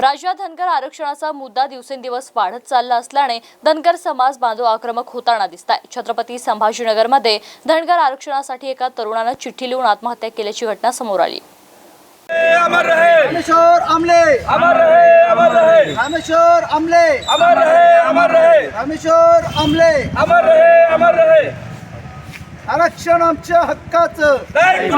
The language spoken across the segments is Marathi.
राज्यात धनगर आरक्षणाचा मुद्दा दिवसेंदिवस वाढत चालला असल्याने धनगर समाज बांधव आक्रमक होताना दिसत आहे छत्रपती संभाजीनगरमध्ये धनगर आरक्षणासाठी एका तरुणानं चिठ्ठी लिहून आत्महत्या केल्याची घटना समोर आली. अमर रहे! रामेश्वर आमले अमर रहे अमर रहे! रामेश्वर आमले अमर रहे अमर रहे! रामेश्वर आमले अमर रहे अमर रहे! आरक्षण आमच्या हक्काचं! नाही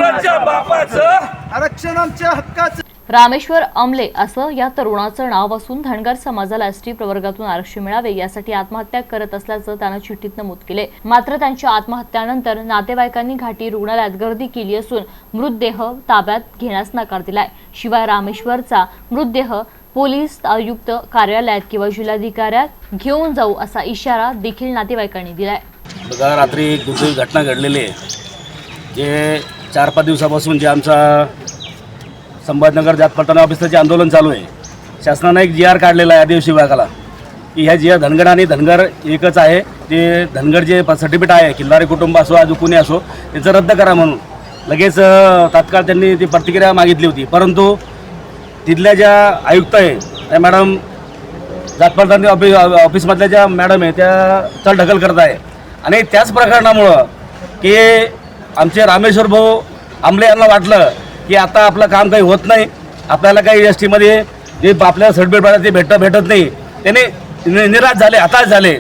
बापाचं! आरक्षण आमच्या हक्काचं! रामेश्वर अमले असं या तरुणाचं नाव असून धनगर समाजाला एस टी प्रवर्गातून आरक्षण मिळावे यासाठी आत्महत्या करत असल्याचं त्यानं चिठ्ठीत नमूद केले. मात्र त्यांच्या आत्महत्यानंतर नातेवाईकांनी घाटी रुग्णालयात गर्दी केली असून मृतदेह ताब्यात घेण्यास नकार दिलाय. शिवाय रामेश्वरचा मृतदेह पोलीस आयुक्त कार्यालयात किंवा जिल्हाधिकाऱ्यात घेऊन जाऊ असा इशारा देखील नातेवाईकांनी दिलाय. बघा रात्री एक दुसरी घटना घडलेली आहे. जे चार पाच दिवसापासून जे आमचा संभाजनगर जात पलटण ऑफिसचं जे आंदोलन चालू आहे शासनानं एक जी आर काढलेला आहे आदिवासी विभागाला की ह्या जी आर धनगड आणि धनगर एकच आहे. ते धनगड जे सर्टिफिकेट आहे किल्लारी कुटुंब असो अजून कुणी असो त्याचं रद्द करा म्हणून. लगेच तात्काळ त्यांनी ती प्रतिक्रिया मागितली होती. परंतु तिथल्या ज्या आयुक्त आहे त्या मॅडम जातपाल ऑफिस ऑफिसमधल्या ज्या मॅडम आहे त्या चल ढकल करत आहे. आणि त्याच प्रकरणामुळं की आमचे रामेश्वर भाऊ आमले यांना वाटलं की आता आपलं काम काही होत नाही. आपल्याला काही एस टीमध्ये जे आपल्याला सर्टिफिकेट पाहिजे ते भेटत नाही. त्याने नि- निराश झाले हताश झाले.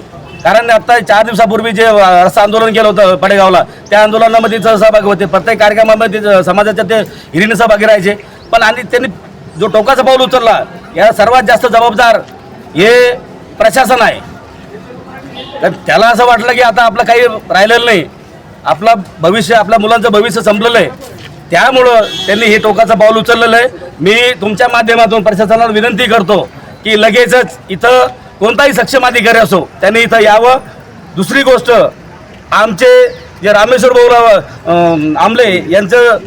कारण आता चार दिवसापूर्वी जे रस्ता आंदोलन केलं होतं पडेगावला त्या आंदोलनामध्ये ते सहभागी होते. प्रत्येक कार्यक्रमामध्ये समाजाच्या ते हिरीने सहभागी राहायचे. पण आणि त्यांनी जो टोकाचा पाऊल उचलला या सर्वात जास्त जबाबदार हे प्रशासन आहे. तर त्याला असं वाटलं की आता आपलं काही राहिलेलं नाही. आपलं भविष्य आपल्या मुलांचं भविष्य संपलेलं आहे. त्यामुळं त्यांनी हे टोकाचं पाऊल उचललेलं आहे. मी तुमच्या माध्यमातून प्रशासनाला विनंती करतो की लगेचच इथं कोणताही सक्षम अधिकारी असो त्यांनी इथं यावं. दुसरी गोष्ट आमचे जे रामेश्वर भाऊराव आमले यांचं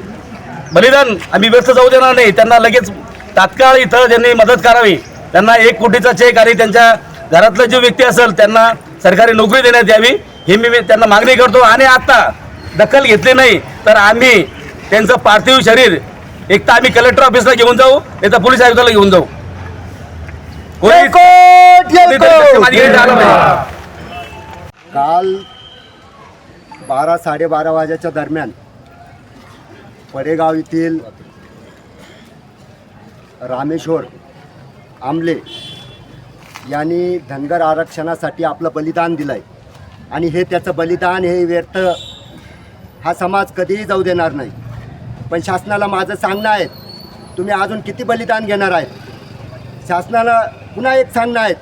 बलिदान आम्ही व्यस्त जाऊ देणार नाही. त्यांना लगेच तात्काळ इथं त्यांनी मदत करावी त्यांना एक कोटीचा चेक आणि त्यांच्या घरातलं जे व्यक्ती असेल त्यांना सरकारी नोकरी देण्यात यावी ही मी मी त्यांना मागणी करतो. आणि आता दखल घेतली नाही तर आम्ही त्यांचं पार्थिव शरीर एक तर आम्ही कलेक्टर ऑफिसला घेऊन जाऊ नाही तर पोलीस आयुक्ताला घेऊन जाऊ. कोणी- कोणीतरी सक्षम अधिकारी आला पाहिजे. काल बारा साडेबारा वाजेच्या दरम्यान पडेगाव येथील रामेश्वर आमले यांनी धनगर आरक्षणासाठी आपलं बलिदान दिलं आहे आणि हे त्याचं बलिदान हे व्यर्थ हा समाज कधीही जाऊ देणार नाही. पण शासनाला माझं सांगणं आहे तुम्ही अजून किती बलिदान घेणार आहेत? शासनाला पुन्हा एक सांगणं आहे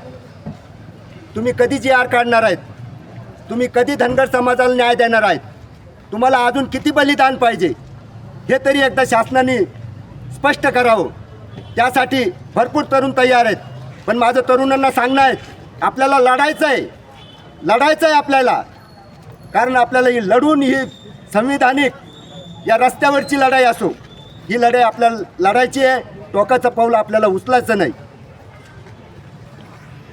तुम्ही कधी जी आर काढणार आहेत? तुम्ही कधी धनगर समाजाला न्याय देणार आहेत? तुम्हाला अजून किती बलिदान पाहिजे? हे तरी एकदा शासनाने स्पष्ट करावं. त्यासाठी भरपूर तरुण तयार आहेत. पण माझं तरुणांना सांगणं आहे आपल्याला लढायचं आहे. लढायचं आहे आपल्याला. कारण आपल्याला ही लढून ही संविधानिक या रस्त्यावरची लढाई असो. ही लढाई आपल्याला लढायची आहे. टोकाचं पाऊल आपल्याला उचलायचं नाही.